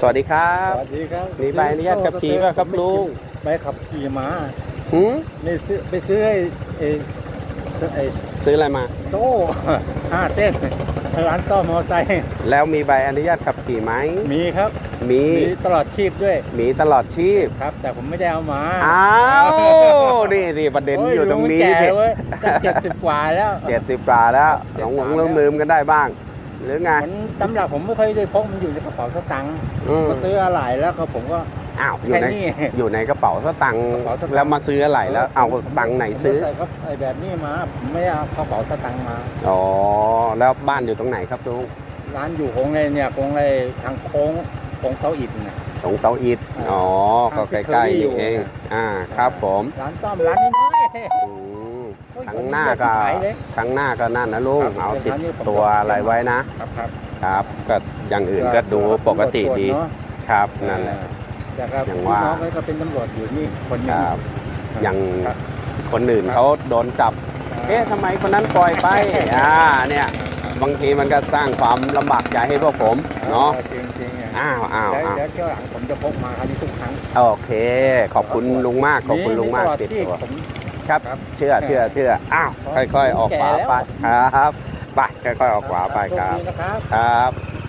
สวัสดีครัสบวัสดีครับมีใบอนุญาตขับขี่ป่ะครับลุงใบขับขี่มาหืมไม่ซื้อไปซื้อไอ้ไอ้ไอ้ซื้ออะไรมาโต้ห้าเต้นร้านต้อมอไซค์แล้วมีใบอนุญาตขับขี่ไหมมีครับมีมีตลอดชีพด้วย มีตลอดชีพครับ แต่ผมไม่ได้เอามาอ้าวนี่สิประเด็นอยู่ตรงนี้โลุมัแก่เว้ยเจ็ดสิบกว่าแล้วเจ็ดสิบกว่าแล้วหลงหลงลืมลืมๆกันได้บ้าง หรือไง มันตำหลักผมไม่ค่อยได้พกมันอยู่ในกระเป๋าสตังค์อืม มาซื้ออะไรแล้วก็ผมก็ อ้าวอยู่แค่ในนี้อยู่ในกระเป๋าสตังค์กระเป๋าสตางค์ แล้วมาซื้ออะไรแล้ว เอาตังค์ไหนซื้อผมก็ใส่ครับไอ้แบบนี้มาผมไม่ได้เอากระเป๋าสตังค์มา อ๋อแล้วบ้านอยู่ตรงไหนครับลุงร้านอยู่โค้งเลยเนี่ยโค้งเลยทางโค้งโค้งเต้าอิฐน่ะ ตรงเตาอิฐอ๋อก็ใกล้ๆนี่เองอ่าครับผมร้านต้อมร้านนี้น้อยอืมครั้งหน้าก็ขายเลยครั้งหน้าก็นั่นนะลุงครับเอาติดร้านนี้ผมตัวอะไรไว้นะครับครับครับก็อย่างอื่นก็ดูปกติดีเนอะครับนั่นแหละแต่ก็อย่างพี่ว่าน้องก็เป็นตำรวจอยู่นี่คนหนึคงรับอย่างครับคนอื่นเขาโดนจับ เอ๊ะทำไมคนนั้นปล่อยไปอ่าเนี่ย บางทีมันก็สร้างความลำบากใจให้พวกผมเนาะจริงจริงๆอ้าวอ้าวแล้วอ้าวแล้วเที่ยวหลังผมจะพกมาคันนี้ทุกครั้งโอเค ขอบคุณลุงมากขอบคุณลุงมากตลอติดที่ตัว ผม ครับ ครับเชื่อเชื่อเชื่ออ้าว ค่อยๆ ออกขวาไปแก่แล้วครับ ไป ค่อยๆ ออกขวาไปครับโชดีนะครับครับ